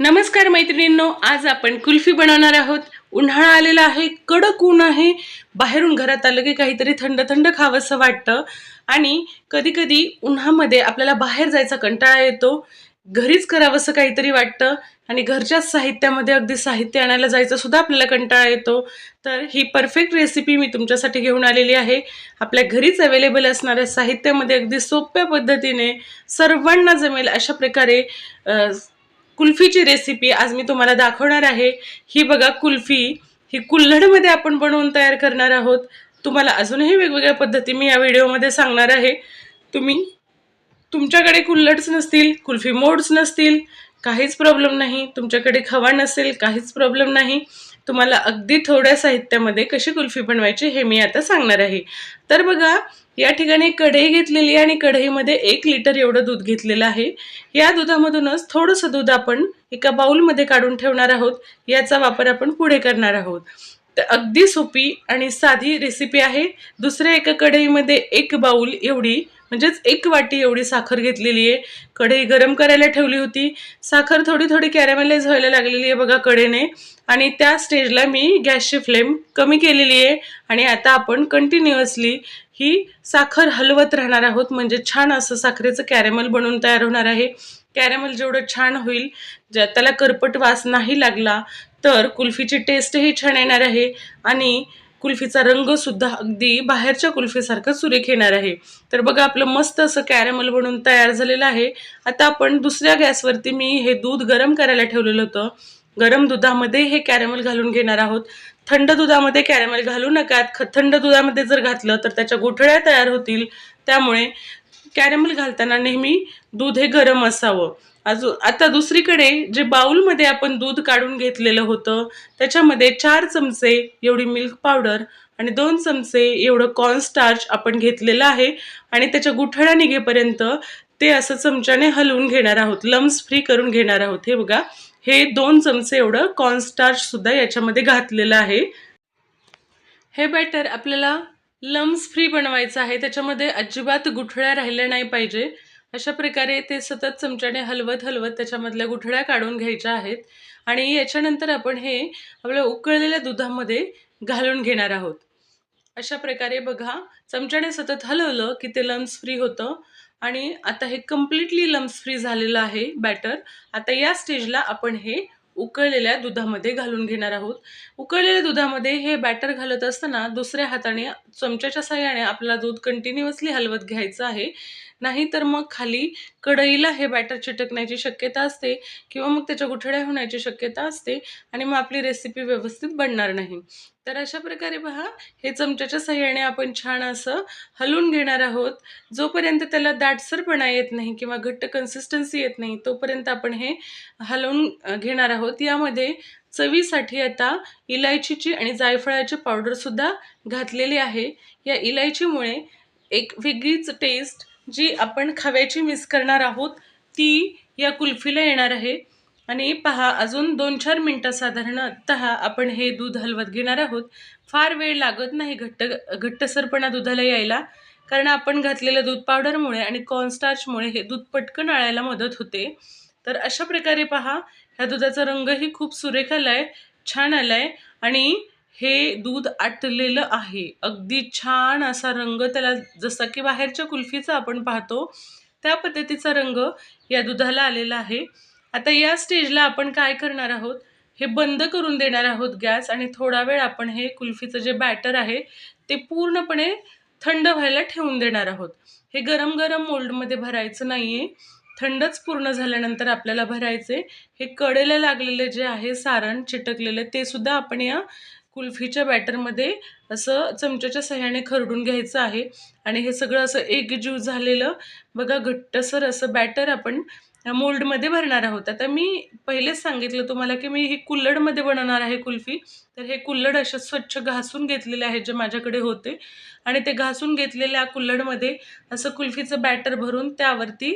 नमस्कार मैत्रिणींनो आज आपण कुल्फी बनवणार आहोत. उन्हाळा आलेला आहे कडक ऊन आहे. बाहेरून घरात आलं की काहीतरी थंड थंड खावंसं वाटतं. आणि कधीकधी उन्हामध्ये आपल्याला बाहेर जायचा कंटाळा येतो. घरीच करावंसं काहीतरी वाटतं. आणि घरच्याच साहित्यामध्ये अगदी साहित्य आणायला जायचं सुद्धा आपल्याला कंटाळा येतो. तर ही परफेक्ट रेसिपी मी तुमच्यासाठी घेऊन आलेली आहे. आपल्या घरीच अवेलेबल असणाऱ्या साहित्यामध्ये अगदी सोप्या पद्धतीने सर्वांना जमेल अशा प्रकारे कुल्फीची रेसिपी आज मी तुम्हाला दाखवणार आहे. ही बघा कुल्फी ही कुल्हडमध्ये आपण बनवून तयार करणार आहोत. तुम्हाला अजूनही वेगवेगळ्या पद्धती मी या व्हिडिओमध्ये सांगणार आहे. तुम्ही तुमच्याकडे कुल्हड्स नसतील कुल्फी मोड्स नसतील काहीच प्रॉब्लेम नाही. तुमच्याकडे खवा नसेल काहीच प्रॉब्लेम नाही. तुम्हाला अगदी थोड्या साहित्यामध्ये कशी कुल्फी बनवायची हे मी आता सांगणार आहे. तर बघा या ठिकाणी कढई घेतलेली आहे आणि कढईमध्ये एक लिटर एवढं दूध घेतलेलं आहे. या दुधामधूनच थोडंसं दूध आपण एका बाउलमध्ये काढून ठेवणार आहोत. याचा वापर आपण पुढे करणार आहोत. तर अगदी सोपी आणि साधी रेसिपी आहे. दुसऱ्या एका कढईमध्ये एक बाऊल एवढी म्हणजेच एक वाटी एवढी साखर घेतलेली आहे. कढई गरम करायला ठेवली होती. साखर थोडी थोडी कॅरेमलाइज व्हायला लागलेली आहे बघा कडेने आणि त्या स्टेजला मी गॅसची फ्लेम कमी केलेली आहे. आणि आता आपण कंटिन्युअसली ही साखर हलवत राहणार आहोत. म्हणजे छान असं साखरेचं कॅरेमल बनवून तयार होणार आहे. कॅरेमल जेवढं छान होईल ज्या त्याला करपट वास नाही लागला तर कुल्फीची टेस्टही छान येणार आहे. आणि कुल्फीचा रंग सुद्धा अगदी बाहेरच्या कुल्फीसारखा सुरेख येणार आहे. तर बघा आपलं मस्त असं कॅरेमल बनून तयार झालेलं आहे. आता आपण दुसऱ्या गॅसवरती मी हे दूध गरम करायला ठेवलेलं होतं. गरम दुधामध्ये हे कॅरेमल घालून घेणार आहोत. थंड दुधामध्ये कॅरेमल घालू नका. ख- थंड दुधामध्ये जर घातलं तर त्याच्या गुठळ्या तयार होतील. त्यामुळे कॅरेमल घालताना नेहमी दूध हे गरम असावं. अजून आता दुसरीकडे जे बाउलमध्ये आपण दूध काढून घेतलेलं होतं त्याच्यामध्ये चार चमचे एवढी मिल्क पावडर आणि दोन चमचे एवढं कॉर्नस्टार्च आपण घेतलेलं आहे आणि त्याच्या गुठळ्या निघेपर्यंत ते असं चमच्याने हलवून घेणार आहोत लम्स फ्री करून घेणार आहोत. हे बघा हे दोन चमचे एवढं कॉर्नस्टार्चसुद्धा याच्यामध्ये घातलेलं आहे. हे बॅटर आपल्याला लम्स फ्री बनवायचं आहे त्याच्यामध्ये अजिबात गुठळ्या राहिल्या नाही पाहिजे. अशा प्रकारे ते सतत चमच्याने हलवत हलवत त्याच्यामधल्या गुठळ्या काढून घ्यायच्या आहेत. आणि याच्यानंतर आपण हे आपल्या उकळलेल्या दुधामध्ये घालून घेणार आहोत. अशा प्रकारे बघा चमच्याने सतत हलवलं की ते लम्स फ्री होतं. आणि आता हे कम्प्लिटली लम्स फ्री झालेलं आहे बॅटर आता या स्टेजला आपण हे उकळलेल्या दुधामध्ये घालून घेणार आहोत. उकळलेल्या दुधामध्ये हे बॅटर घालत असताना दुसऱ्या हाताने चमच्याच्या सहाय्याने आपल्याला दूध कंटिन्युअसली हलवत घ्यायचं आहे. नाहीतर मग खाली कढईला हे बॅटर चिटकण्याची शक्यता असते किंवा मग त्याच्या गुठड्या होण्याची शक्यता असते आणि मग आपली रेसिपी व्यवस्थित बनणार नाही. तर अशा प्रकारे पहा हे चमच्याच्या सहाय्याने आपण छान असं हलवून घेणार आहोत. जोपर्यंत त्याला दाटसरपणा येत नाही किंवा घट्ट कन्सिस्टन्सी येत नाही तोपर्यंत आपण हे हलवून घेणार आहोत. यामध्ये चवीसाठी आता इलायचीची आणि जायफळाची पावडरसुद्धा घातलेली आहे. या इलायचीमुळे एक वेगळीच टेस्ट जी आपण खव्याची मिस करणार आहोत ती या कुल्फीला येणार आहे. आणि पहा अजून दोन चार मिनटं साधारणत आपण हे दूध हलवत घेणार आहोत. फार वेळ लागत नाही घट्ट घट्टसरपणा दुधाला यायला कारण आपण घातलेलं दूध पावडरमुळे आणि कॉर्नस्टार्चमुळे हे दूध पटकन आळायला मदत होते. तर अशा प्रकारे पहा ह्या दुधाचा रंगही खूप सुरेख आला आहे छान आला आहे आणि हे दूध आटलेलं आहे. अगदी छान असा रंग त्याला जसा की बाहेरच्या कुल्फीचा आपण पाहतो त्या पद्धतीचा रंग या दुधाला आलेला आहे. आता या स्टेजला आपण काय करणार आहोत? हे बंद करून देणार आहोत गॅस आणि थोडा वेळ आपण हे कुल्फीचं जे बॅटर आहे ते पूर्णपणे थंड व्हायला ठेवून देणार आहोत. हे गरम गरम मोल्डमध्ये भरायचं नाही आहे थंडच पूर्ण झाल्यानंतर आपल्याला भरायचे हे कडेला लागलेले जे आहे सारण चिटकलेले ते सुद्धा आपण या कुल्फीच्या बॅटरमध्ये असं चमच्याच्या सहाय्याने खरडून घ्यायचं आहे. आणि हे सगळं असं एकजीव झालेलं बघा घट्टसर असं बॅटर आपण मोल्डमध्ये भरणार आहोत. आता मी पहिलेच सांगितलं तुम्हाला की मी ही कुल्हडमध्ये बनवणार आहे कुल्फी. तर हे कुल्हड असे स्वच्छ घासून घेतलेले आहे जे माझ्याकडे होते. आणि ते घासून घेतलेल्या कुल्हडमध्ये असं कुल्फीचं बॅटर भरून त्यावरती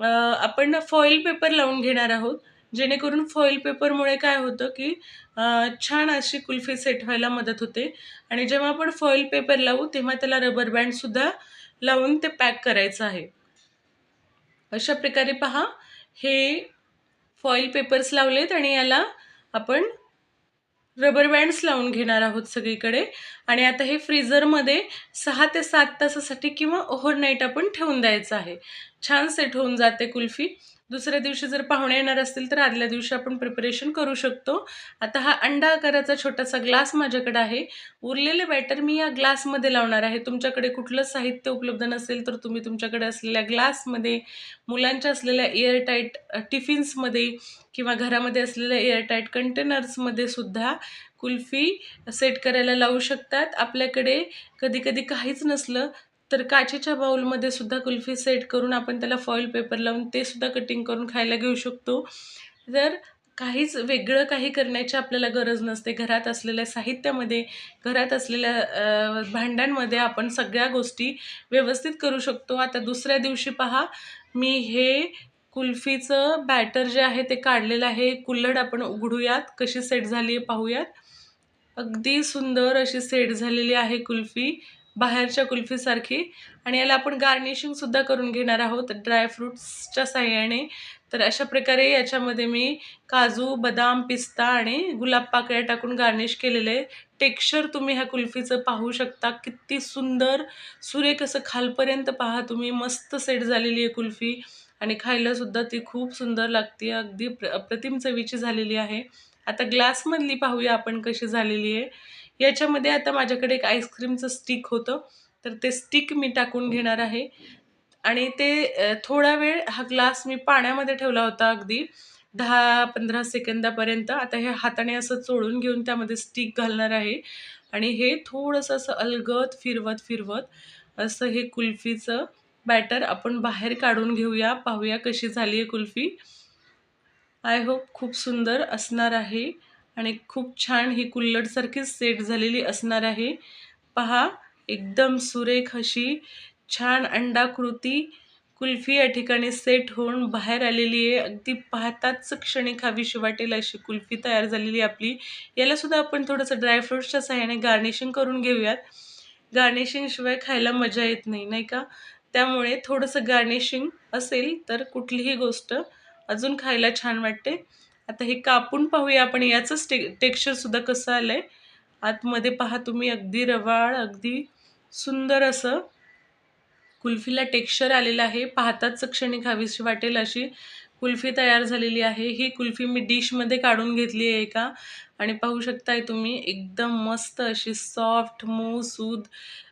आपण फॉईल पेपर लावून घेणार आहोत. जेणेकरून फॉईल पेपरमुळे काय होतं की छान अशी कुल्फी सेट व्हायला मदत होते. आणि जेव्हा आपण फॉईल पेपर लावू तेव्हा त्याला रबर बँडसुद्धा लावून ते पॅक करायचं आहे. अशा प्रकारे पहा हे फॉईल पेपर्स लावलेत आणि याला आपण रबर बँड्स लावून घेणार आहोत सगळीकडे. आणि आता हे फ्रीजरमध्ये सहा ते सात तासासाठी किंवा ओव्हरनाईट आपण ठेवून द्यायचं आहे. छान सेट होऊन जाते कुल्फी. दुसऱ्या दिवशी जर पाहुणे येणार असतील तर आदल्या दिवशी आपण प्रिपरेशन करू शकतो. आता हा अंडा आकाराचा छोटासा ग्लास माझ्याकडे आहे. उरलेले बॅटर मी या ग्लासमध्ये लावणार आहे. तुमच्याकडे कुठलं साहित्य उपलब्ध नसेल तर तुम्ही तुमच्याकडे असलेल्या ग्लासमध्ये मुलांच्या असलेल्या एअरटाईट टिफिन्समध्ये किंवा घरामध्ये असलेल्या एअरटाईट कंटेनर्समध्ये सुद्धा कुल्फी सेट करायला लावू शकतात. आपल्याकडे कधी कधी काहीच नसलं तर काचेच्या बाउलमध्ये सुद्धा कुल्फी सेट करून आपण त्याला फॉईल पेपर लावून ते सुद्धा कटिंग करून खायला घेऊ शकतो. जर काहीच वेगळं काही करण्याची आपल्याला गरज नसते घरात असलेल्या साहित्यामध्ये घरात असलेल्या भांड्यांमध्ये आपण सगळ्या गोष्टी व्यवस्थित करू शकतो. आता दुसऱ्या दिवशी पहा मी हे कुल्फीचं बॅटर जे आहे ते काढलेलं आहे. कुल्हड आपण उघडूयात कशी सेट झाली आहे पाहूयात. अगदी सुंदर अशी सेट झालेली आहे कुल्फी. बाहेरच्या कुल्फीसारखी. आणि याला आपण गार्निशिंगसुद्धा करून घेणार आहोत ड्रायफ्रुट्सच्या साह्याने. तर अशा प्रकारे याच्यामध्ये मी काजू बदाम पिस्ता आणि गुलाब पाकळ्या टाकून गार्निश केलेले आहे टेक्स्चर तुम्ही ह्या कुल्फीचं पाहू शकता. किती सुंदर सुरेख असं खालपर्यंत पहा तुम्ही. मस्त सेट झालेली आहे कुल्फी. आणि खायलासुद्धा ती खूप सुंदर लागते. अगदी प्र अप्रतिम चवीची झालेली आहे. आता ग्लासमधली पाहूया आपण कशी झालेली आहे. याच्यामध्ये आता माझ्याकडे एक आईस्क्रीमचं स्टिक होतं. तर ते स्टिक मी टाकून घेणार आहे. आणि ते थोडा वेळ हा ग्लास मी पाण्यामध्ये ठेवला होता अगदी दहा पंधरा सेकंदापर्यंत. आता हे हाताने असं चोळून घेऊन त्यामध्ये स्टिक घालणार आहे. आणि हे थोडंसं असं अलगत फिरवत फिरवत असं हे कुल्फीचं बॅटर आपण बाहेर काढून घेऊया. पाहूया कशी झाली आहे कुल्फी. आय होप खूप सुंदर असणार आहे. आणि खूप छान ही कुल्लडसारखीच सेट झालेली असणार आहे. पहा एकदम सुरेख अशी छान अंडाकृती कुल्फी या ठिकाणी सेट होऊन बाहेर आलेली आहे. अगदी पाहताच क्षणी खावीशी वाटेल अशी कुल्फी तयार झालेली आपली. यालासुद्धा आपण थोडंसं ड्रायफ्रूट्सच्या सहाय्याने गार्निशिंग करून घेऊयात. गार्निशिंगशिवाय खायला मजा येत नाही नाही का? त्यामुळे थोडंसं गार्निशिंग असेल तर कुठलीही गोष्ट अजून खायला छान वाटते. आता हे कापून पाहूया आपण याचंच टे टेक्स्चरसुद्धा कसं आलं आहे आतमध्ये पहा तुम्ही अगदी रवाळ अगदी सुंदर असं कुल्फीला टेक्स्चर आलेलं आहे. पाहताच क्षणी खावीशी वाटेल अशी कुल्फी तयार झालेली आहे. ही कुल्फी मी डिशमध्ये काढून घेतली आहे का आणि पाहू शकताय तुम्ही एकदम मस्त अशी सॉफ्ट मऊ सूद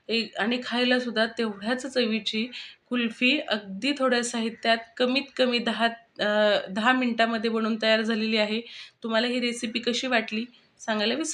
एक आणि खायला सुद्धा तेवढ्याच चवीची कुल्फी अगदी थोड्या साहित्यात कमीत कमी दहा दहा मिनटामध्ये बनवून तयार झालेली आहे. तुम्हाला ही रेसिपी कशी वाटली सांगायला विसरू